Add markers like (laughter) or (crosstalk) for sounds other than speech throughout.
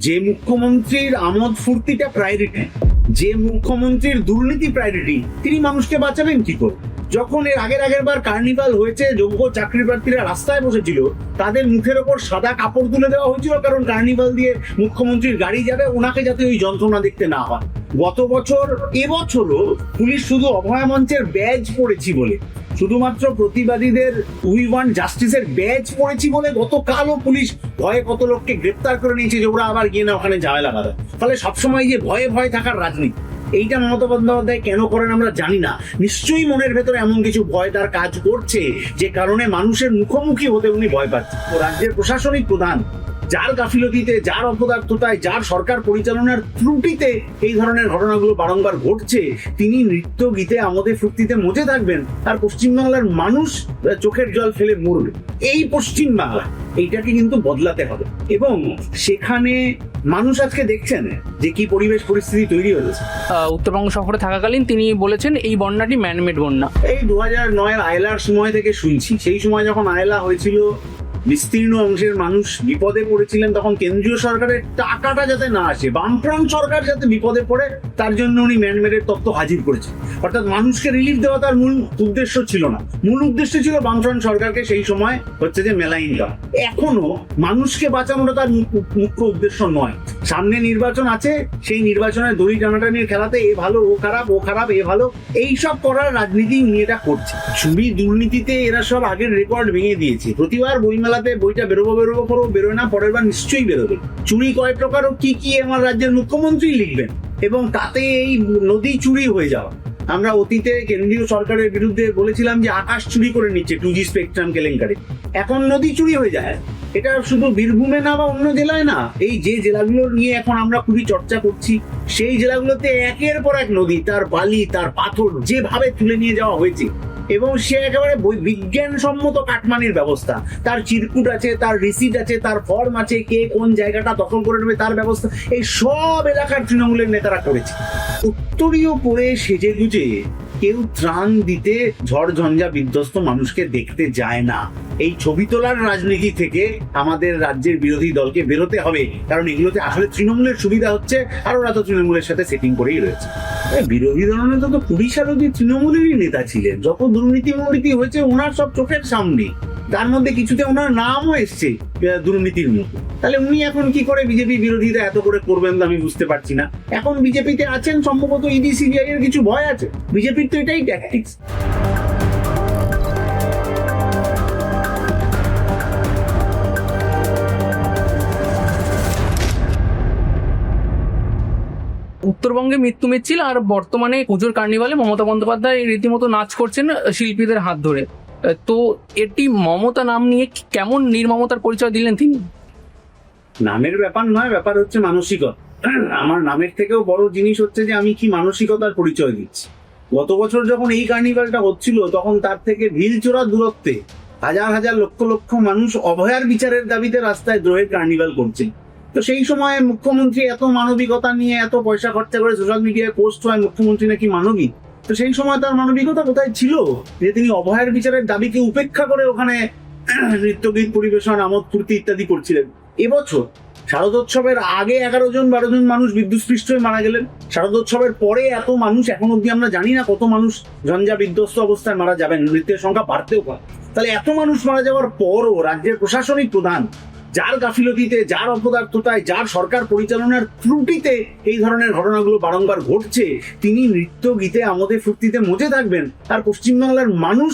যে মুখ্যমন্ত্রীর আমোদ ফুর্তিটা প্রায়োরিটি যে মুখ্যমন্ত্রীর দুর্নীতি প্রায়োরিটি তিনি মানুষকে বাঁচাবেন কি করে? যখন এর আগের আগের বার কার্নিভাল হয়েছে, যোগ্য চাকরি প্রার্থীরা রাস্তায় বসেছিল, তাদের মুখের ওপর সাদা কাপড় তুলে দেওয়া হয়েছিল, কারণ কার্নিভাল দিয়ে মুখ্যমন্ত্রীর গাড়ি যাবে, ওনাকে যাতে ওই যন্ত্রণা দেখতে না হয়। গত বছর, এবছরও পুলিশ শুধু অভয় মঞ্চের ব্যাজ পড়েছি বলে, শুধুমাত্র প্রতিবাদীদের উই ওয়ান জাস্টিসের ব্যাজ পড়েছি বলে গতকালও পুলিশ ভয়ে কত লোককে গ্রেপ্তার করে নিয়েছে যে ওরা আবার গিয়ে না ওখানে ঝামেলা বাঁধে ফলে সবসময় যে ভয়ে ভয়ে থাকার রাজনীতি। এইটা মমতা বন্দ্যোপাধ্যায় কেন করেন আমরা জানি না। নিশ্চয়ই মনের ভেতরে এমন কিছু ভয় তার কাজ করছে, যে কারণে মানুষের মুখোমুখি হতে উনি ভয় পাচ্ছেন। রাজ্যের প্রশাসনিক প্রধান। যার গাফিলতিতে যার অপদার্থতায় যার সরকার পরিচালনার ত্রুটিতে এই ধরনের ঘটনাগুলো বারংবার ঘটছে তিনি নৃত্য গীতে আমাদের ফুর্তিতে মজে থাকবেন আর পশ্চিমবাংলার মানুষ চোখের জল ফেলে মরবে। এই পশ্চিমবাংলা এইটাকে কিন্তু বদলাতে হবে। এবং সেখানে মানুষ আজকে দেখছেন যে কি পরিবেশ পরিস্থিতি তৈরি হয়েছে। উত্তরবঙ্গ সফরে থাকাকালীন তিনি বলেছেন এই বন্যাটি ম্যানমেড বন্যা। এই দু হাজার নয়ের আয়লার সময় থেকে শুনছি। সেই সময় যখন আয়লা হয়েছিল বিস্তীর্ণ অংশের মানুষ বিপদে পড়েছিলেন তখন কেন্দ্রীয় সরকারের টাকাটা যাতে না আসে, বামফ্রন্ট সরকার যাতে বিপদে পড়ে, তার জন্য উনি ম্যানমেডের তত্ত্ব হাজির করেছেন। অর্থাৎ মানুষকে রিলিফ দেওয়া তার মূল উদ্দেশ্য ছিল না। মূল উদ্দেশ্য ছিল বামফ্রন্ট সরকারকে সেই সময় হচ্ছে যে মেলাইন দেওয়া এখনও মানুষকে বাঁচানোটা তার মুখ্য উদ্দেশ্য নয়। সামনে নির্বাচন আছে, সেই নির্বাচনের দড়ি টানাটানির খেলাতে এ ভালো, ও খারাপ ও খারাপ, এ ভালো, এইসব করার রাজনীতি উনি এটা করছে। চুরি দুর্নীতিতে এরা সব আগের রেকর্ড ভেঙে দিয়েছে। প্রতিবার বইমেলাতে বইটা বেরোবো বেরোবো করো বেরোয় না, পরের বার নিশ্চয়ই বেরোবে। চুরি কয় প্রকার ও কি কি আমার রাজ্যের মুখ্যমন্ত্রী লিখবেন, এবং তাতে এই নদী চুরি হয়ে যাওয়া। আমরা অতীতে কেন্দ্রীয় সরকারের বিরুদ্ধে বলেছিলাম যে আকাশ চুরি করে নিচ্ছে টু জি স্পেকট্রাম কেলেঙ্কারি। এখন নদী চুরি হয়ে যায়। এটা শুধু বীরভূমে না বা অন্য জেলায় না, এই যে জেলাগুলো নিয়ে এখন আমরা খুবই চর্চা করছি, সেই জেলাগুলোতে একের পর এক নদী, তার বালি, তার পাথর যেভাবে তুলে নিয়ে যাওয়া হয়েছে এবং সে একেবারে বিজ্ঞানসম্মত কাটমানির ব্যবস্থা। তার চিরকুট আছে, তার রিসিট আছে, তার ফর্ম আছে, কে কোন জায়গাটা দখল করে নেবে তার ব্যবস্থা। এই সব এলাকার তৃণমূলের নেতারা করেছে। উত্তরীয় পরে সেজে গুজে কেউ ত্রাণ দিতে ঝড় ঝঞ্ঝা বিধ্বস্ত মানুষকে দেখতে যায় না। এই ছবি তোলার রাজনীতি থেকে আমাদের রাজ্যের বিরোধী দলকে বেরোতে হবে। কারণ এগুলোতে আসলে তৃণমূলের সুবিধা হচ্ছে আর ওরা তো তৃণমূলের সাথে সেটিং করেই রয়েছে। বিরোধী দল নেতা তো কুড়ি সাল অব্দি তৃণমূলেরই নেতা ছিলেন। যত দুর্নীতি মুর্নীতি হয়েছে, ওনার সব চোখের সামনে। তার মধ্যে কিছুতে ওনার নামও এসছে দুর্নীতির মতো তাহলে উনি এখন কি করে বিজেপি বিরোধীরা এত করে করবেন আমি বুঝতে পারছি না। এখন বিজেপিতে আছেন, সম্ভবত ইডি, সিবিআই এর কিছু ভয় আছে। বিজেপির তো এটাই ট্যাকটিক্স উত্তরবঙ্গে মৃত্যু মিছিল আর বর্তমানে পুজোর কার্নিভালে মমতা বন্দ্যোপাধ্যায় রীতিমতো নাচ করছেন শিল্পীদের হাত ধরে। তো এটি মমতা নাম নিয়ে কেমন নির্মমতার পরিচয় দিলেন তিনি? নামের ব্যাপার নয়, ব্যাপার হচ্ছে মানসিকতা। (clears throat) আমার নামের থেকেও বড় জিনিস হচ্ছে যে আমি কি মানসিকতার পরিচয় দিচ্ছি। গত বছর যখন এই কার্নিভালটা হচ্ছিল, তখন তার থেকে ঢিল চোরা দূরত্বে হাজার হাজার লক্ষ লক্ষ মানুষ অভয়ার বিচারের দাবিতে রাস্তায় দ্রোহের কার্নিভাল করছে। তো সেই সময় মুখ্যমন্ত্রী এত মানবিকতা নিয়ে এত পয়সা খরচা করে সোশ্যাল মিডিয়ায় পোস্ট হয়, মুখ্যমন্ত্রী নাকি মানবিক তো সেই সময় তার মানবিকতা কোথায় ছিল? যে তিনি অভয়ের বিচারের দাবিকে উপেক্ষা করে ওখানে (clears throat) নৃত্যগীত পরিবেশন, আমোদ ফুর্তি ইত্যাদি করছিলেন। এবছর শারদোৎসবের আগে এগারো জন, বারো জন মানুষ বিদ্যুৎস্পৃষ্ট হয়ে মারা গেলেন। শারদোৎসবের পরে এত মানুষ, এখন অব্দি আমরা জানি না কত মানুষ ঝঞ্ঝা বিধ্বস্ত অবস্থায় মারা যাবেন মৃত্যুর সংখ্যা বাড়তেও পারে। তাহলে এত মানুষ মারা যাওয়ার পরও রাজ্যের প্রশাসনিক প্রধান যার গাফিলতিতে, যার অপদার্থতায়, যার সরকার পরিচালনার ত্রুটিতে এই ধরনের ঘটনাগুলো বারংবার ঘটছে, তিনি নৃত্য গীতে আমাদের ফুর্তিতে মজে থাকবেন আর পশ্চিমবাংলার মানুষ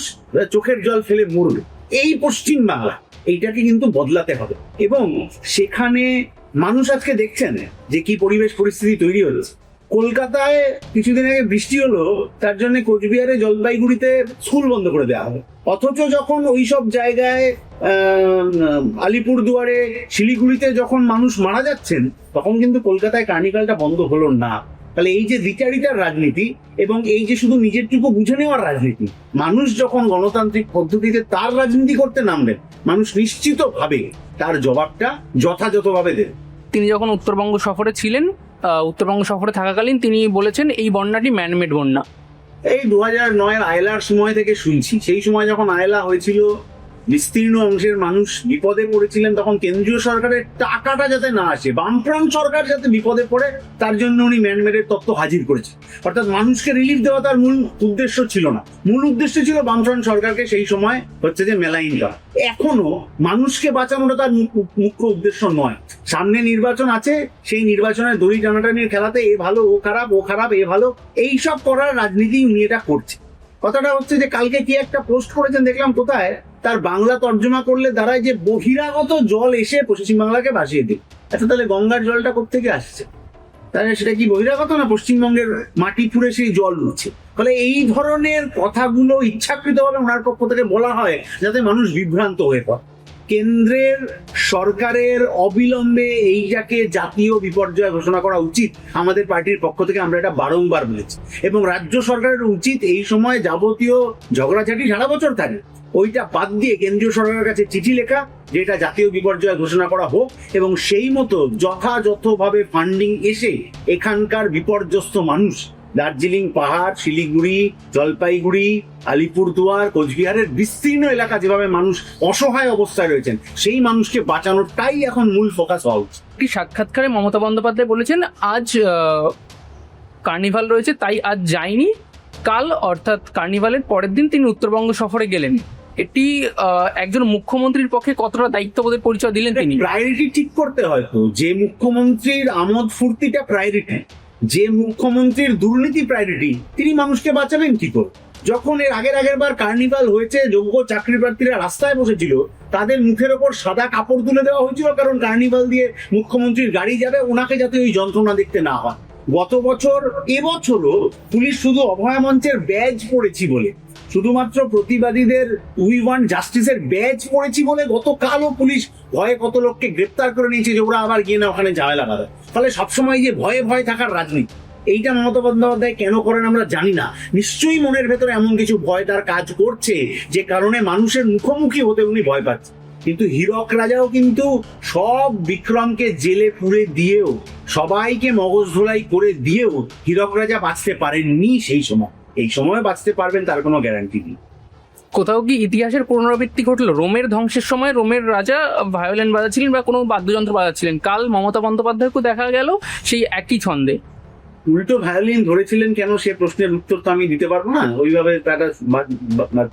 চোখের জল ফেলে মরবে। এই পশ্চিমবাংলা, এইটাকে কিন্তু বদলাতে হবে। এবং সেখানে মানুষ আজকে দেখছেন যে কি পরিবেশ, পরিস্থিতি তৈরি হয়েছে কলকাতায় কিছুদিন আগে বৃষ্টি হলো, তার জন্য কোচবিহারে জলপাইগুড়িতে স্কুল বন্ধ করে দেওয়া হবে অথচ যখন ওই সব জায়গায় আলিপুর দুয়ারে শিলিগুড়িতে যখন মানুষ মারা যাচ্ছেন, তখন কিন্তু কলকাতায় কার্নিভালটা বন্ধ হলো না। তাহলে এই যে দ্বিচারিতার রাজনীতি এবং এই যে শুধু নিজেরটুকু বুঝে নেওয়ার রাজনীতি, মানুষ যখন গণতান্ত্রিক পদ্ধতিতে তার রাজনীতি করতে নামবেন, মানুষ নিশ্চিত ভাবে তার জবাবটা যথাযথভাবে দেবে। তিনি যখন উত্তরবঙ্গ সফরে ছিলেন উত্তরবঙ্গ সফরে থাকাকালীন তিনি বলেছেন, এই বন্যাটি ম্যানমেড বন্যা। এই দু হাজার নয়ের আয়লার সময় থেকে শুনছি। সেই সময় যখন আয়লা হয়েছিল বিস্তীর্ণ অংশের মানুষ বিপদে পড়েছিলেন তখন কেন্দ্রীয় সরকারের টাকাটা যাতে না আসে, বামফ্রন্ট সরকার যাতে বিপদে পড়ে, তার জন্য উনি ম্যানমেডের তত্ত্ব হাজির করেছেন। অর্থাৎ মানুষকে রিলিফ দেওয়া তার মূল উদ্দেশ্য ছিল না। মূল উদ্দেশ্য ছিল বামফ্রন্ট সরকারকে সেই সময় হচ্ছে যে মেলাইন করা। এখনও মানুষকে বাঁচানোটা তার মুখ্য উদ্দেশ্য নয়। সামনে নির্বাচন আছে, সেই নির্বাচনের দড়ি টানাটানির খেলাতে এ ভালো, ও খারাপ ও খারাপ, এ ভালো এইসব করার রাজনীতি উনি এটা করছে কথাটা হচ্ছে যে কালকে কি একটা পোস্ট করেছেন দেখলাম কোথায়? তার বাংলা তর্জমা করলে দাঁড়ায় যে বহিরাগত জল এসে পশ্চিম বাংলাকে ভাসিয়ে দিল। আচ্ছা তাহলে গঙ্গার জলটা কোথেকে আসছে? তাহলে সেটা কি বহিরাগত না পশ্চিমবঙ্গের মাটি পুড়ে সেই জল উঠছে ফলে এই ধরনের কথাগুলো ইচ্ছাকৃতভাবে ওনার পক্ষ থেকে বলা হয়, যাতে মানুষ বিভ্রান্ত হয়ে পড়ে। কেন্দ্রের সরকারের অবিলম্বে এইটাকে জাতীয় বিপর্যয় ঘোষণা করা উচিত। আমাদের পার্টির পক্ষ থেকে আমরা এটা বারংবার বলেছি। এবং রাজ্য সরকারের উচিত এই সময় যাবতীয় ঝগড়াঝাটি সারা বছর থাকে। ওইটা বাদ দিয়ে কেন্দ্রীয় সরকারের কাছে চিঠি লেখা যেটা জাতীয় বিপর্যয় ঘোষণা করা হোক এবং সেই মতো যথাযথভাবে ফান্ডিং এসে এখানকার বিপর্যস্ত মানুষ দার্জিলিং পাহাড় শিলিগুড়ি জলপাইগুড়ি আলিপুরদুয়ার কোচবিহারের বিস্তীর্ণ এলাকা যেভাবে মানুষ অসহায় অবস্থায় রয়েছেন সেই মানুষকে বাঁচানোটাই এখন মূল ফোকাস হওয়া উচিত একটি সাক্ষাৎকারে মমতা বন্দ্যোপাধ্যায় বলেছেন আজ কার্নিভাল রয়েছে তাই আজ যায়নি কাল অর্থাৎ কার্নিভালের পরের দিন তিনি উত্তরবঙ্গ সফরে গেলেন। এটি একজন মুখ্যমন্ত্রীর পক্ষে কতটা দায়িত্ববোধের পরিচয় দিলেন তিনি? প্রায়োরিটি ঠিক করতে হয় তো যে মুখ্যমন্ত্রীর আমোদ ফুর্তিটা প্রায়োরিটি। যে মুখ্যমন্ত্রীর দুর্নীতি প্রায়োরিটি তিনি মানুষকে বাঁচাবেন কি করে? যখন এর আগের আগের বার কার্নিভাল হয়েছে, যোগ্য চাকরি প্রার্থীরা রাস্তায় বসেছিল, তাদের মুখের ওপর সাদা কাপড় তুলে দেওয়া হয়েছিল, কারণ কার্নিভাল দিয়ে মুখ্যমন্ত্রীর গাড়ি যাবে, ওনাকে যাতে ওই যন্ত্রণা দেখতে না হয়। গত বছর এবছরও পুলিশ শুধু অভয় মঞ্চের ব্যাজ পড়েছি বলে, শুধুমাত্র প্রতিবাদীদের উই ওয়ান জাস্টিসের ব্যাজ পড়েছি বলে গতকালও পুলিশ ভয়ে কত লোককে গ্রেপ্তার করে নিয়েছে যে ওরা আবার গিয়ে না ওখানে ঝামেলা লাগাবে ফলে সবসময় যে ভয়ে ভয়ে থাকার রাজনীতি, এইটা মমতা বন্দ্যোপাধ্যায় কেন করেন আমরা জানি না। নিশ্চয়ই মনের ভেতরে এমন কিছু ভয় তার কাজ করছে, যে কারণে মানুষের মুখোমুখি হতে উনি ভয় পাচ্ছেন। কিন্তু হীরক রাজাও কিন্তু সব বিক্রমকে জেলে পুরে দিয়েও সবাইকে মগজ ধোলাই করে দিয়েও হীরক রাজা বাঁচতে পারেননি সেই সময়। এই সময় বাঁচতে পারবেন তার কোনো গ্যারান্টি নেই। কোথাও কি ইতিহাসের পুনরাবৃত্তি ঘটলো? রোমের ধ্বংসের সময় রোমের রাজা ভায়োলেন বাজাচ্ছিলেন বা কোনো বাদ্যযন্ত্র বাজাচ্ছিলেন? কাল মমতা বন্দ্যোপাধ্যায়কে দেখা গেল সেই একই ছন্দে। উল্টো ভায়োলিন ধরেছিলেন কেন? সে প্রশ্নের উত্তর তো আমি দিতে পারব না। ওইভাবে তারা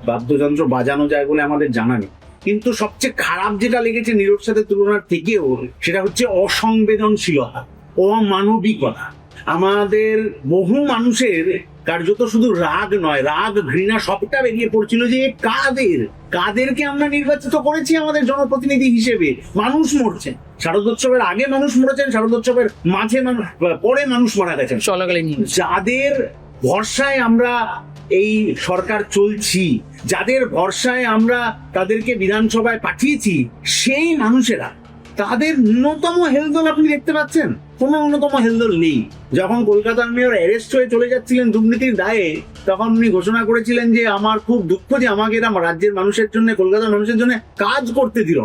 বাদ্যযন্ত্র বাজানো যায় বলে আমাদের জানা নেই। কিন্তু সবচেয়ে খারাপ যেটা লেগেছে নিরোর সাথে তুলনার থেকেও সেটা হচ্ছে অসংবেদনশীলতা অমানবিকতা। আমাদের বহু মানুষের কার্যত শুধু রাগ নয় রাগ ঘৃণা সবটা বেরিয়ে পড়ছিল যে কাদের? কাদেরকে আমরা নির্বাচিত করেছি আমাদের জনপ্রতিনিধি হিসেবে? মানুষ মরছেন শারদোৎসবের আগে মানুষ মরেছেন শারদোৎসবের মাঝে মানুষ পরে মানুষ মারা গেছেন। চলাকালীন যাদের ভরসায় আমরা এই সরকার চলছি, যাদের ভরসায় আমরা তাদেরকে বিধানসভায় পাঠিয়েছি, সেই মানুষেরা, তাদের ন্যূনতম হেলদোল আপনি দেখতে পাচ্ছেন? কোনো ন্যূনতম হেলদোল নেই। যখন কলকাতার মেয়র অ্যারেস্ট হয়ে চলে যাচ্ছিলেন দুর্নীতির দায়ে, তখন উনি ঘোষণা করেছিলেন যে আমার খুব দুঃখ যে আমাকে এরা রাজ্যের মানুষের জন্য, কলকাতার মানুষের জন্য কাজ করতে দিল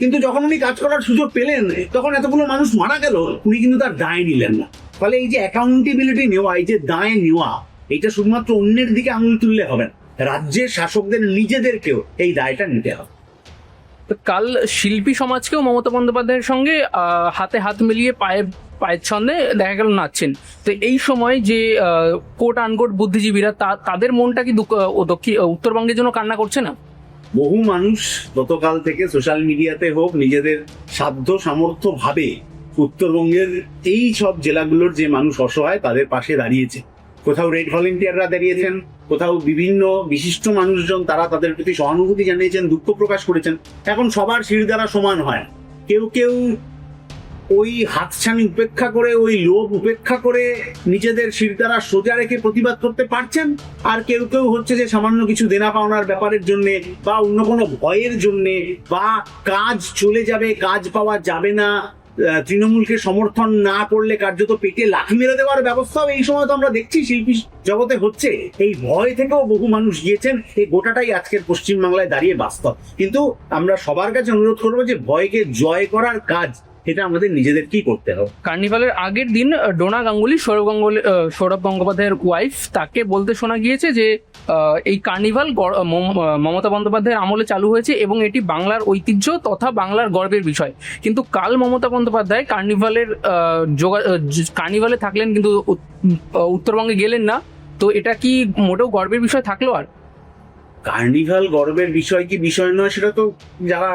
কিন্তু যখন উনি কাজ করার সুযোগ পেলেন, তখন এতগুলো মানুষ মারা গেল, উনি কিন্তু তার দায় নিলেন না। ফলে এই যে অ্যাকাউন্টেবিলিটি নেওয়া এই যে দায় নেওয়া এটা শুধুমাত্র অন্যের দিকে আঙুল তুললে হবে না। রাজ্যের শাসকদের নিজেদেরকেও এই দায়টা নিতে হবে। তো কাল শিল্পী সমাজকেও মমতা বন্দ্যোপাধ্যায়ের সঙ্গে হাতে হাত মিলিয়ে পায়ে পায়ের ছন্দে দেখা গেল নাচছেন। তো এই সময় যে কোট আনকোট বুদ্ধিজীবীরা তাদের মনটা কি দুঃখ- ও দক্ষিণ উত্তরবঙ্গের জন্য কান্না করছে না? বহু মানুষ গতকাল থেকে সোশ্যাল মিডিয়াতে হোক নিজেদের সাধ্য সামর্থ্য ভাবে উত্তরবঙ্গের এই সব জেলাগুলোর যে মানুষ অসহায়, তাদের পাশে দাঁড়িয়েছে। কোথাও রেড ভলেন্টিয়াররা দাঁড়িয়েছেন, কোথাও বিভিন্ন বিশিষ্ট মানুষজন তারা তাদের প্রতি সহানুভূতি জানিয়েছেন, দুঃখ প্রকাশ করেছেন। এখন সবার শির দ্বারা সমান হয়। কেউ কেউ ওই হাতছানি উপেক্ষা করে, ওই লোভ উপেক্ষা করে নিজেদের শিরদারা সোজা রেখে প্রতিবাদ করতে পারছেন? আর কেউ কেউ হচ্ছে যে সামান্য কিছু দেনা পাওনার ব্যাপারের জন্য বা অন্য কোনো ভয়ের জন্য বা কাজ চলে যাবে, কাজ পাওয়া যাবে না তৃণমূলকে সমর্থন না করলে কার্যত পেটে লাঠি মেরে দেওয়ার ব্যবস্থাও এই সময় তো আমরা দেখছি, শিল্পী জগতে হচ্ছে। এই ভয় থেকেও বহু মানুষ গিয়েছেন, এই গোটাটাই আজকের পশ্চিমবাংলায় দাঁড়িয়ে বাস্তব। কিন্তু আমরা সবার কাছে অনুরোধ করব যে ভয়কে জয় করার কাজ এটা আমাদের নিজেদেরকেই করতে হবে? কার্নিভালের আগের দিন ডোনা গাঙ্গুলি সৌরভ গাঙ্গুলি সৌরভ গঙ্গোপাধ্যায়ের ওয়াইফ তাকে বলতে শোনা গিয়েছে যে এই কার্নিভাল মমতা বন্দ্যোপাধ্যায়ের আমলে চালু হয়েছে এবং এটি বাংলার ঐতিহ্য তথা বাংলার গর্বের বিষয়। কিন্তু কাল মমতা বন্দ্যোপাধ্যায় কার্নিভালের যোগা কার্নিভালে থাকলেন কিন্তু উত্তরবঙ্গে গেলেন না। তো এটা কি মোটেও গর্বের বিষয় থাকল আর? কার্নিভাল গর্বের বিষয় কি বিষয় নয় সেটা তো যারা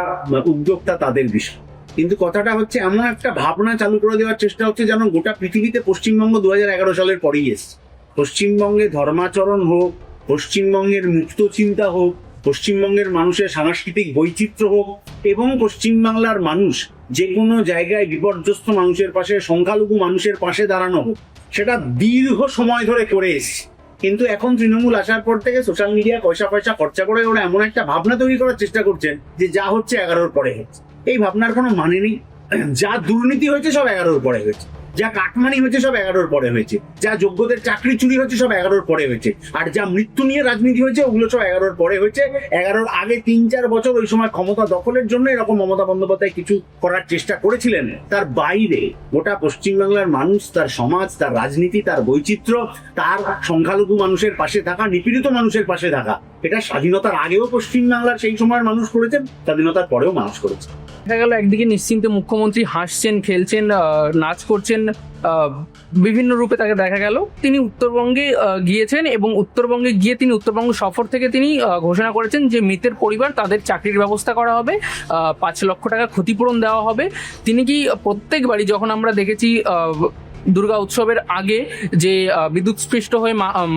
উদ্যোক্তা তাদের বিষয়। কিন্তু কথাটা হচ্ছে, এমন একটা ভাবনা চালু করে দেওয়ার চেষ্টা হচ্ছে যেন গোটা পৃথিবীতে পশ্চিমবঙ্গ দু সালের পরেই এসছে। পশ্চিমবঙ্গে ধর্মাচরণ হোক, পশ্চিমবঙ্গের মুক্ত চিন্তা হোক, পশ্চিমবঙ্গের মানুষের সাংস্কৃতিক বৈচিত্র্য হোক, এবং পশ্চিমবাংলার মানুষ যে কোনো জায়গায় বিপর্যস্ত মানুষের পাশে, সংখ্যালঘু মানুষের পাশে দাঁড়ানো হোক, সেটা দীর্ঘ সময় ধরে করে এসছে। কিন্তু এখন তৃণমূল আসার পর থেকে সোশ্যাল মিডিয়া পয়সা পয়সা খরচা করে ওরা এমন একটা ভাবনা তৈরি করার চেষ্টা করছেন যে যা হচ্ছে এগারোর পরে হচ্ছে। এই ভাবনার কোনো মানে নেই। যা দুর্নীতি হয়েছে সব এগারোর পরে হয়েছে। যা কাটমানি হয়েছে সব এগারোর পরে হয়েছে। যা যোগ্যদের চাকরি চুরি হয়েছে সব এগারোর পরে হয়েছে। আর যা মৃত্যু নিয়ে রাজনীতি হয়েছে, ওগুলো সব এগারোর পরে হয়েছে। এগারোর আগে তিন চার বছর ওই সময় ক্ষমতা দখলের জন্য এরকম মমতা বন্দ্যোপাধ্যায় কিছু করার চেষ্টা করেছিলেন। তার বাইরে গোটা পশ্চিমবাংলার মানুষ, তার সমাজ, তার রাজনীতি, তার বৈচিত্র্য, তার সংখ্যালঘু মানুষের পাশে থাকা, নিপীড়িত মানুষের পাশে থাকা। এটা স্বাধীনতার আগেও পশ্চিমবাংলার সেই সময়ের মানুষ করেছেন স্বাধীনতার পরেও মানুষ করেছে। দেখা গেল একদিকে নিশ্চিন্তে মুখ্যমন্ত্রী হাসছেন, খেলছেন নাচ করছেন বিভিন্ন রূপে তাকে দেখা গেল। তিনি উত্তরবঙ্গে গিয়েছেন এবং উত্তরবঙ্গে গিয়ে তিনি উত্তরবঙ্গ সফর থেকে তিনি ঘোষণা করেছেন যে মৃতের পরিবার তাদের চাকরির ব্যবস্থা করা হবে পাঁচ লক্ষ টাকা ক্ষতিপূরণ দেওয়া হবে। তিনি কি প্রত্যেকবারই যখন আমরা দেখেছি দুর্গা উৎসবের আগে যে বিদ্যুৎস্পৃষ্ট হয়ে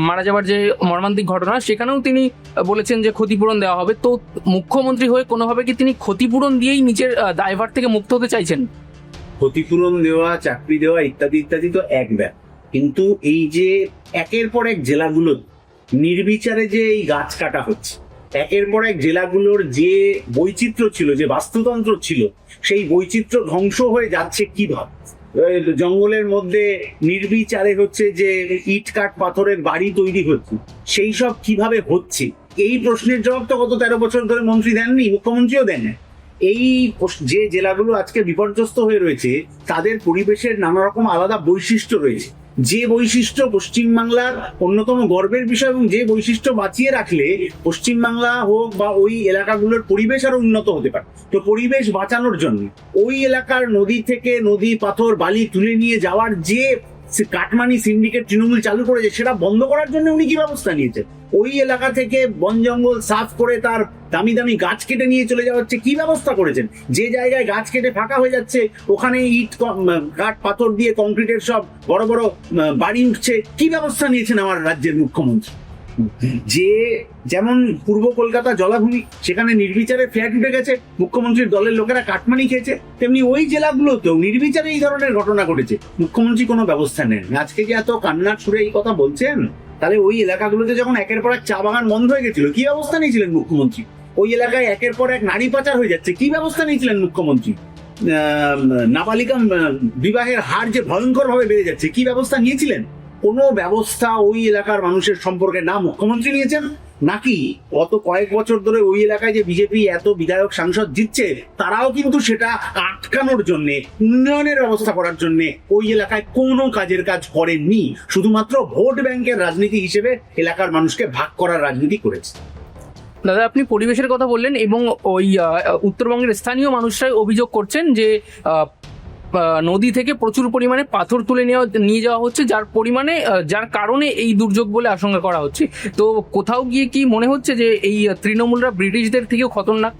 মারা যাওয়ার যে মর্মান্তিক ঘটনা, সেখানেও তিনি বলেছেন যে ক্ষতিপূরণ দেওয়া হবে। তো মুখ্যমন্ত্রী হয়ে কোনোভাবে কি তিনি ক্ষতিপূরণ দিয়েই নিজের দায়ভার থেকে মুক্ত হতে চাইছেন? ক্ষতিপূরণ দেওয়া, চাকরি দেওয়া ইত্যাদি ইত্যাদি তো এক ব্যাপার। কিন্তু এই যে একের পর এক জেলাগুলো নির্বিচারে যে এই গাছ কাটা হচ্ছে, একের পর এক জেলাগুলোর যে বৈচিত্র্য ছিল, যে বাস্তুতন্ত্র ছিল, সেই বৈচিত্র্য ধ্বংস হয়ে যাচ্ছে কীভাবে? জঙ্গলের মধ্যে নির্বিচারে হচ্ছে যে ইট কাঠ পাথরের বাড়ি তৈরি হচ্ছে। সেই সব কীভাবে হচ্ছে? এই প্রশ্নের জবাব তো গত তেরো বছর ধরে মন্ত্রী দেননি, মুখ্যমন্ত্রীও দেন এই যে জেলাগুলো আজকে বিপর্যস্ত হয়ে রয়েছে, তাদের পরিবেশের নানা রকম আলাদা বৈশিষ্ট্য রয়েছে। যে বৈশিষ্ট্য পশ্চিমবাংলার অন্যতম গর্বের বিষয় এবং যে বৈশিষ্ট্য বাঁচিয়ে রাখলে পশ্চিমবাংলা হোক বা ওই এলাকাগুলোর পরিবেশ আরও উন্নত হতে পারে। তো পরিবেশ বাঁচানোর জন্য ওই এলাকার নদী থেকে নদী পাথর বালি তুলে নিয়ে যাওয়ার যে কাটমানি সিন্ডিকেট তৃণমূল চালু করেছে, সেটা বন্ধ করার জন্য উনি কি ব্যবস্থা নিয়েছেন? ওই এলাকা থেকে বন জঙ্গল সাফ করে তার দামি দামি গাছ কেটে নিয়ে চলে যাওয়া হচ্ছে, কি ব্যবস্থা করেছেন? যে জায়গায় গাছ কেটে ফাঁকা হয়ে যাচ্ছে, ওখানে ইট কাঠ, পাথর দিয়ে কংক্রিটের সব বড় বড় বাড়ি উঠছে, কি ব্যবস্থা নিয়েছেন আমার রাজ্যের মুখ্যমন্ত্রী? যে যেমন পূর্ব কলকাতা জলাভূমি, সেখানে নির্বিচারে ফ্ল্যাট উঠে গেছে, মুখ্যমন্ত্রীর দলের লোকেরা কাটমানি খেয়েছে, তেমনি ওই জেলাগুলোতেও নির্বিচারে এই ধরনের ঘটনা ঘটেছে। মুখ্যমন্ত্রী কোনো ব্যবস্থা নেন। আজকে যে এত কান্নার সুরে এই কথা বলছেন, তাহলে ওই এলাকাগুলোতে যখন একের পর এক চা বাগান বন্ধ হয়ে গেছিল, কি ব্যবস্থা নিয়েছিলেন মুখ্যমন্ত্রী? ওই এলাকায় একের পর এক নারী পাচার হয়ে যাচ্ছে, কি ব্যবস্থা নিয়েছিলেন মুখ্যমন্ত্রী? নাবালিকা বিবাহের হার যে ভয়ঙ্কর ভাবে বেড়ে যাচ্ছে, কি ব্যবস্থা নিয়েছিলেন? কোনো ব্যবস্থা ওই এলাকার মানুষের সম্পর্কে না মুখ্যমন্ত্রী নিয়েছেন? নাকি গত কয়েক বছর ধরে ওই এলাকায় যে বিজেপি এত বিধায়ক সাংসদ জিতছে, তারাও কিন্তু সেটা আটকানোর জন্য, উন্নয়নের ব্যবস্থা করার জন্য ওই এলাকায় কোনো কাজের কাজ করেননি। শুধুমাত্র ভোট ব্যাংকের রাজনীতি হিসেবে এলাকার মানুষকে ভাগ করার রাজনীতি করেছে। দাদা, আপনি পরিবেশের কথা বললেন এবং ওই উত্তরবঙ্গের স্থানীয় মানুষরাই অভিযোগ করছেন যে নদী থেকে প্রচুর পরিমাণে পাথর তুলে নেওয়া, নিয়ে যাওয়া হচ্ছে, যার পরিমাণে যার কারণে এই দুর্যোগ বলে আশঙ্কা করা হচ্ছে। তো কোথাও গিয়ে কি মনে হচ্ছে যে এই তৃণমূলরা ব্রিটিশদের থেকেও খতরনাক?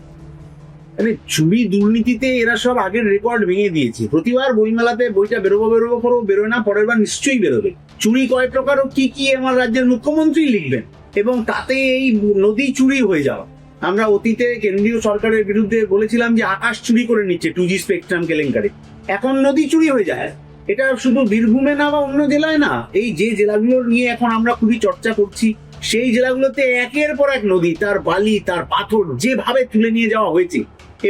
মানে চুরি দুর্নীতিতে এরা সব আগের রেকর্ড ভেঙে দিয়েছে। প্রতিবার বইমেলাতে বইটা বেরোবো বেরোবো করব বেরোয় না, পরের বার নিশ্চয়ই বেরোবে। চুরি কয় প্রকার ও কি কি আমার রাজ্যের মুখ্যমন্ত্রী লিখবেন? এবং তাতে এই নদী চুরি হয়ে যাওয়া। আমরা অতীতে কেন্দ্রীয় সরকারের বিরুদ্ধে বলেছিলাম যে আকাশ চুরি করে নিচ্ছে টু জি স্পেকট্রাম কেলেঙ্কারি। এখন নদী চুরি হয়ে যায়। এটা শুধু বীরভূমে না বা অন্য জেলায় না, এই যে জেলাগুলোর নিয়ে এখন আমরা খুবই চর্চা করছি, সেই জেলাগুলোতে একের পর এক নদী, তার বালি, তার পাথর যেভাবে তুলে নিয়ে যাওয়া হয়েছে,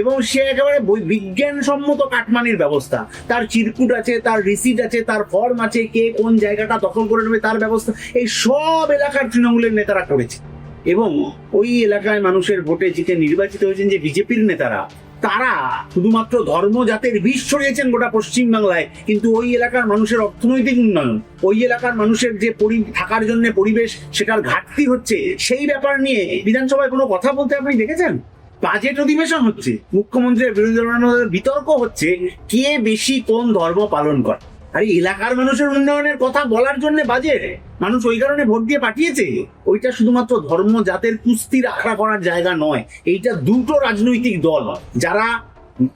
এবং সে একেবারে বিজ্ঞানসম্মত কাটমানির ব্যবস্থা। তার চিরকুট আছে, তার রিসিট আছে, তার ফর্ম আছে, কে কোন জায়গাটা দখল করে নেবে তার ব্যবস্থা, এই সব এলাকার তৃণমূলের নেতারা করেছে। এবং ওই এলাকায় মানুষের ভোটে জিতে নির্বাচিত হয়েছেন যে বিজেপির নেতারা, তারা শুধুমাত্র ধর্ম জাতের বিষ ছড়িয়েছেন গোটা পশ্চিম বাংলায় কিন্তু ওই এলাকার মানুষের অর্থনৈতিক উন্নয়ন, ওই এলাকার মানুষের যে থাকার জন্য পরিবেশ, সেটার ঘাটতি হচ্ছে, সেই ব্যাপার নিয়ে বিধানসভায় কোনো কথা বলতে আপনি দেখেছেন? বাজেট অধিবেশন হচ্ছে, মুখ্যমন্ত্রীর বিরোধী বিতর্ক হচ্ছে, কে বেশি কোন ধর্ম পালন করে। আর এলাকার মানুষের উন্নয়নের কথা বলার জন্য বাজে। মানুষ ওই কারণে ভোট দিয়ে পাঠিয়েছে। ওইটা শুধুমাত্র ধর্ম, জাতের কুস্তির আখড়া করার জায়গা নয়। এইটা দুটো রাজনৈতিক দল। যারা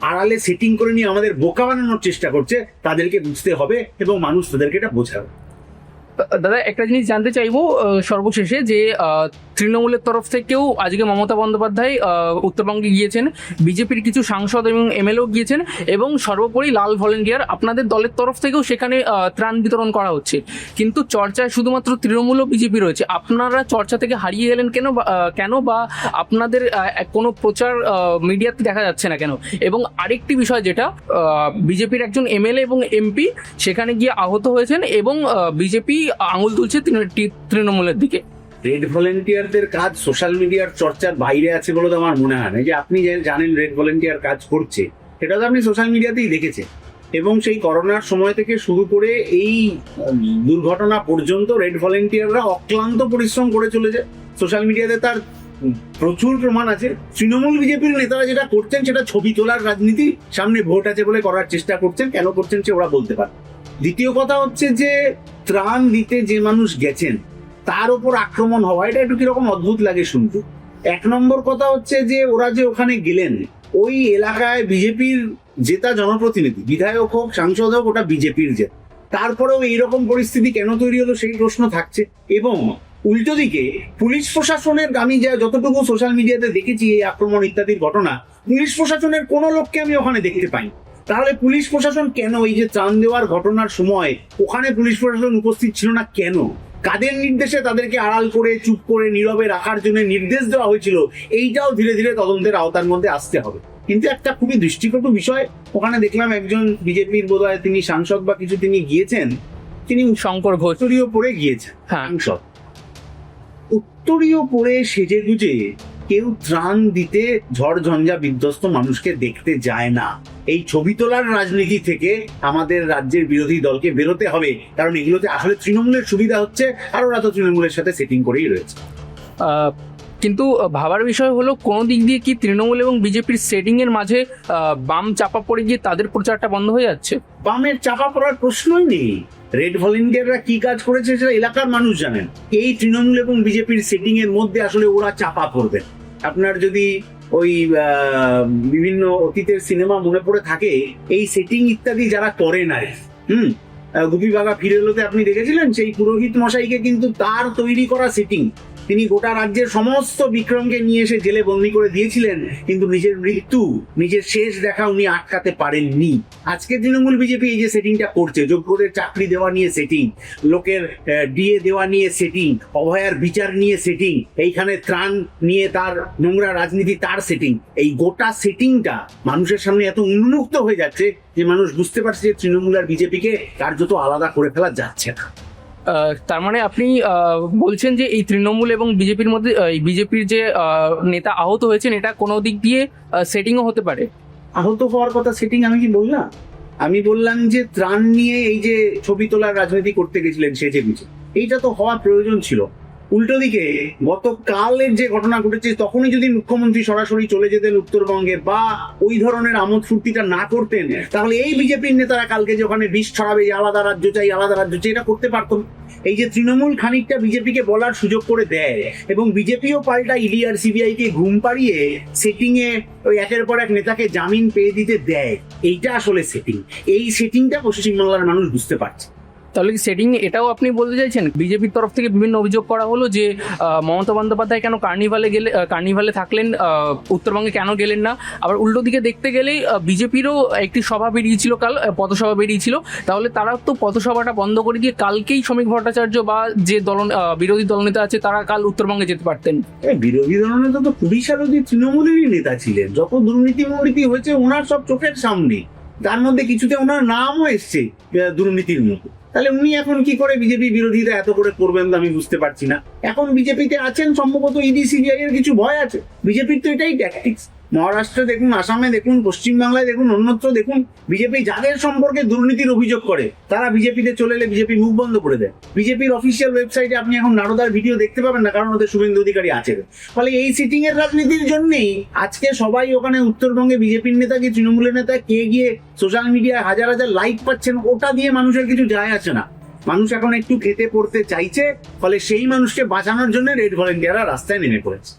আড়ালে সেটিং করে নিয়ে আমাদের বোকা বানানোর চেষ্টা করছে, তাদেরকে বুঝতে হবে এবং মানুষ তাদেরকে এটা বোঝাবে। দাদা, একটা জিনিস জানতে চাইব সর্বশেষে যে তৃণমূলের তরফ থেকেও আজকে মমতা বন্দ্যোপাধ্যায় উত্তরবঙ্গে গিয়েছেন, বিজেপির কিছু সাংসদ এবং এমএলএও গিয়েছেন, এবং সর্বোপরি লাল ভলেন্টিয়ার আপনাদের দলের তরফ থেকেও সেখানে ত্রাণ বিতরণ করা হচ্ছে। কিন্তু চর্চায় শুধুমাত্র তৃণমূল ও বিজেপি রয়েছে। আপনারা চর্চা থেকে হারিয়ে গেলেন কেন কেন বা আপনাদের কোনো প্রচার মিডিয়াতে দেখা যাচ্ছে না কেন? এবং আরেকটি বিষয় যেটা বিজেপির একজন এমএলএ এবং এমপি সেখানে গিয়ে আহত হয়েছেন এবং বিজেপি আঙুল তুলছে তৃণমূলের দিকে। রেড ভলেন্টিয়ারদের কাজ সোশ্যাল মিডিয়ার চর্চার বাইরে আছে বলে তো আমার মনে হয় না। যে আপনি জানেন রেড ভলেন্টিয়ার কাজ করছে, সেটা তো আপনি সোশ্যাল মিডিয়াতেই দেখেছেন। এবং সেই করোনার সময় থেকে শুরু করে এই দুর্ঘটনা পর্যন্ত রেড ভলেন্টিয়াররা অক্লান্ত পরিশ্রম করে চলেছে। সোশ্যাল মিডিয়াতে তার প্রচুর প্রমাণ আছে। তৃণমূল বিজেপির নেতারা যেটা করছেন, সেটা ছবি তোলার রাজনীতি সামনে ভোট আছে বলে করার চেষ্টা করছেন। কেন করছেন সে ওরা বলতে পারে দ্বিতীয় কথা হচ্ছে যে ত্রাণ দিতে যে মানুষ গেছেন, তার উপর আক্রমণ হওয়া, এটা একটু কীরকম অদ্ভুত লাগে শুনতে। এক নম্বর কথা হচ্ছে যে ওরা যে ওখানে গেলেন, ওই এলাকায় বিজেপির জেতা জনপ্রতিনিধি, বিধায়ক হোক, সাংসদ হোক, ওটা বিজেপির জেত। তারপরেও এইরকম পরিস্থিতি কেন তৈরি হলো সেই প্রশ্ন থাকছে। এবং উল্টো দিকে পুলিশ প্রশাসনের আমি যা যতটুকু সোশ্যাল মিডিয়াতে দেখেছি এই আক্রমণ ইত্যাদির ঘটনা, পুলিশ প্রশাসনের কোনো লোককে আমি ওখানে দেখতে পাই তাহলে পুলিশ প্রশাসন কেন এই যে ত্রাণ দেওয়ার ঘটনার সময় ওখানে পুলিশ প্রশাসন উপস্থিত ছিল না কেন? কাদের নির্দেশে তাদেরকে আড়াল করে চুপ করে নীরবে রাখার জন্য নির্দেশ দেওয়া হয়েছিল? এইটাও ধীরে ধীরে তদন্তের আওতার মধ্যে আসতে হবে। কিন্তু একটা খুবই দৃষ্টিকটু বিষয় ওখানে দেখলাম একজন বিজেপির বোধ হয় তিনি সাংসদ বা কিছু তিনি গিয়েছেন তিনি শঙ্কর ঘোষ। উত্তরীয় পরে গিয়েছেন হ্যাঁ। সাংসদ। উত্তরীয় পরে সেজে গুজে কেউ ত্রাণ দিতে ঝড় ঝঞ্ঝা বিধ্বস্ত মানুষকে দেখতে যায় না। এই ছবি তোলার রাজনীতি থেকে আমাদের রাজ্যের বিরোধী দলকে বেরোতে হবে। কারণ এগুলোতে আসলে তৃণমূলের সুবিধা হচ্ছে আর ওরা তো তৃণমূলের সাথে সেটিং করেই রয়েছে। কিন্তু ভাবার বিষয় হলো কোন দিক দিয়ে কি তৃণমূল এবং বিজেপির সেটিং এর মাঝে বাম চাপা পড়ে গিয়ে তাদের প্রচারটা বন্ধ হয়ে যাচ্ছে? বামের চাপা পড়ার প্রশ্নই নেই। রেড ভলেন্টিয়াররা কি কাজ করেছে সেটা এলাকার মানুষ জানেন। এই তৃণমূল এবং বিজেপির সেটিং এর মধ্যে আসলে ওরা চাপা পড়বেন আপনার যদি ওই বিভিন্ন অতীতের সিনেমা মনে পড়ে থাকে, এই সেটিং ইত্যাদি যারা করে না হুম? গুপি বাগা ফিরে আপনি দেখেছিলেন? সেই পুরোহিত মশাইকে কিন্তু তার তৈরি করা সেটিং তিনি গোটা রাজ্যের সমস্ত বিক্রমকে নিয়ে এসে জেলে বন্দি করে দিয়েছিলেন, কিন্তু নিজের মৃত্যু, নিজের শেষ দেখা উনি আটকাতে পারেননি। আজকে তৃণমূল বিজেপি এই যে সেটিংটা করছে, যোগ্যদের চাকরি দেওয়া নিয়ে সেটিং লোকের ডিএ দেওয়া নিয়ে সেটিং অভয়ার বিচার নিয়ে সেটিং এইখানে ত্রাণ নিয়ে তার নোংরা রাজনীতি তার সেটিং এই গোটা সেটিংটা মানুষের সামনে এত উন্মুক্ত হয়ে যাচ্ছে যে মানুষ বুঝতে পারছে যে তৃণমূল আর বিজেপিকে কার্যত আলাদা করে ফেলা যাচ্ছে না। তার মানে আপনি বলছেন যে এই তৃণমূল এবং বিজেপির মধ্যে এই বিজেপির যে নেতা আহত হয়েছেন, এটা কোনো দিক দিয়ে সেটিংও হতে পারে? আহত হওয়ার কথা সেটিং আমি কি বললাম? আমি বললাম যে ত্রাণ নিয়ে এই যে ছবি তোলার রাজনীতি করতে গেছিলেন সেজে গুজে এইটা তো হওয়া প্রয়োজন ছিল। উল্টো দিকে গতকালের যে ঘটনা ঘটেছে তখনই যদি মুখ্যমন্ত্রী সরাসরি চলে যেতেন উত্তরবঙ্গে বা ওই ধরনের আমোদ ফুর্তিটা না করতেন তাহলে এই বিজেপির নেতারা কালকে যে ওখানে বিষ ছড়াবে যে আলাদা রাজ্য চাই আলাদা রাজ্য চাই এটা করতে পারতো এই যে তৃণমূল খানিকটা বিজেপিকে বলার সুযোগ করে দেয় এবং বিজেপিও পাল্টা ইডি আর সিবিআই কে ঘুম পাড়িয়ে সেটিং এ ওই একের পর এক নেতাকে জামিন পেয়ে দিতে দেয়। এইটা আসলে সেটিং এই সেটিংটা পশ্চিমবাংলার মানুষ বুঝতে পারছে তাহলে সেটিং এটাও আপনি বলতে চাইছেন? বিজেপির তরফ থেকে বিভিন্ন অভিযোগ করা হলো যে মমতা বন্দ্যোপাধ্যায় কেন কার্নিভালে গেলে কার্নিভালে থাকলেন উত্তরবঙ্গে কেন গেলেন না? আবার উল্টো দিকে দেখতে গেলেই বিজেপিরও একটি সভা বেরিয়েছিল কাল পথসভা বেরিয়েছিল। তাহলে তারা তো পথসভাটা বন্ধ করে দিয়ে কালকেই শ্রমিক ভট্টাচার্য বা যে দল বিরোধী দলনেতা আছে, তারা কাল উত্তরবঙ্গে যেতে পারতেন। বিরোধী দলনেতা তো সাল অব্দি তৃণমূলেরই নেতা ছিলেন। যত দুর্নীতি মুর্নীতি হয়েছে, ওনার সব চোখের সামনে। তার মধ্যে কিছুতে ওনার নামও এসছে দুর্নীতির মতো তাহলে উনি এখন কি করে বিজেপি বিরোধীরা এত করে করবেন আমি বুঝতে পারছি না। এখন বিজেপিতে আছেন, সম্ভবত ইডি, সিবিআই এর কিছু ভয় আছে। বিজেপির তো এটাই ট্যাকটিক্স মহারাষ্ট্রে দেখুন, আসামে দেখুন, পশ্চিমবাংলায় দেখুন, অন্যত্র দেখুন, বিজেপি যাদের সম্পর্কে দুর্নীতির অভিযোগ করে, তারা বিজেপিতে চলে এলে বিজেপি মুখ বন্ধ করে দেয়। বিজেপির অফিসিয়াল ওয়েবসাইটে আপনি এখন নারদার ভিডিও দেখতে পাবেন না, কারণ ওদের শুভেন্দু অধিকারী আছে ফলে এই সিটিং এর রাজনীতির জন্যেই আজকে সবাই ওখানে উত্তরবঙ্গে বিজেপির নেতা কি তৃণমূলের নেতা, কে গিয়ে সোশ্যাল মিডিয়ায় হাজার হাজার লাইক পাচ্ছেন, ওটা দিয়ে মানুষের কিছু যায় আসে না। মানুষ এখন একটু খেতে পড়তে চাইছে, ফলে সেই মানুষকে বাঁচানোর জন্য রেড ভলেন্টিয়াররা রাস্তায় নেমে পড়েছে।